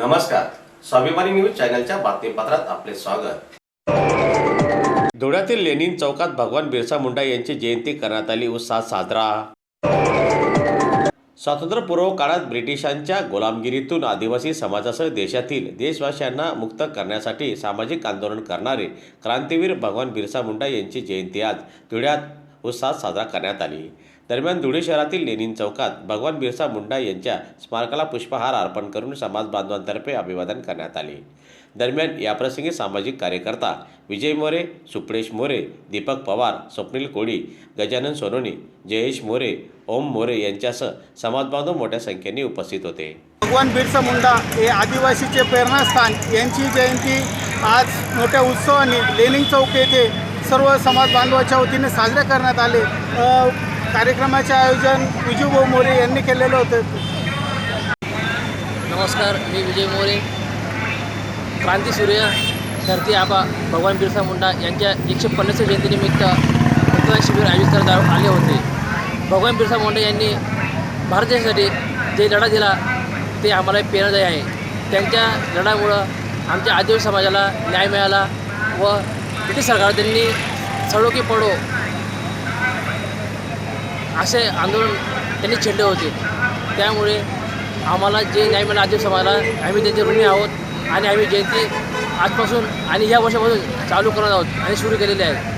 नमस्कार. स्वाभिमानी न्यूज चॅनलच्या बातमीपत्रात आपले स्वागत. धुळ्यातील लेनिन चौकात भगवान बिरसा मुंडा यांची जयंती करण्यात आली. उत्साहात साजरा. स्वातंत्र्यपूर्व काळात ब्रिटिशांच्या गुलामगिरीतून आदिवासी समाजासह देशातील देशवासियांना मुक्त करण्यासाठी सामाजिक आंदोलन करणारे क्रांतीवीर भगवान बिरसा मुंडा यांची जयंती आज धुळ्यात उत्साहात साजरा करण्यात आली. दरम्यान धुळे शहरातील लेनिन चौकात भगवान बिरसा मुंडा यांच्या स्मारकाला पुष्पहार अर्पण करून समाज बांधवांतर्फे अभिवादन करण्यात आले. दरम्यान याप्रसंगी सामाजिक कार्यकर्ता विजय मोरे सुप्रेश मोरे दीपक पवार स्वप्नील कोळी गजानन सोनोनी जयेश मोरे ओम मोरे यांच्यासह समाजबांधव मोठ्या संख्येने उपस्थित होते. भगवान बिरसा मुंडा हे आदिवासीचे प्रेरणास्थान. यांची जयंती आज मोठ्या उत्सवाने लेनिंग चौक येथे सर्व समाज बांधवाच्या वतीने साजरे करण्यात आले. कार्यक्रमाचे आयोजन विजूभाऊ मोरे यांनी केलेलं होतं. नमस्कार मी विजय मोरे. क्रांतीसूर्य धरती आबा भगवान बिरसा मुंडा यांच्या एकशे पन्नासव्या जयंतीनिमित्त रक्तदान शिबिर आयोजित करण्यात आले होते. भगवान बिरसा मुंडा यांनी भारत देशासाठी जे लढा दिला ते आम्हाला प्रेरणादायी आहे. त्यांच्या लढामुळं आमच्या आदिवासी समाजाला न्याय मिळाला व ब्रिटिश सरकार त्यांनी सडो की पडो असे आंदोलन त्यांनी छेडले होते. त्यामुळे आम्हाला जे न्याय मिळाला आदिवासी समाजाला आम्ही त्यांचे ऋणी आहोत आणि आम्ही जयंती आजपासून आणि ह्या वर्षापासून चालू करणार आहोत आणि सुरू केलेले आहेत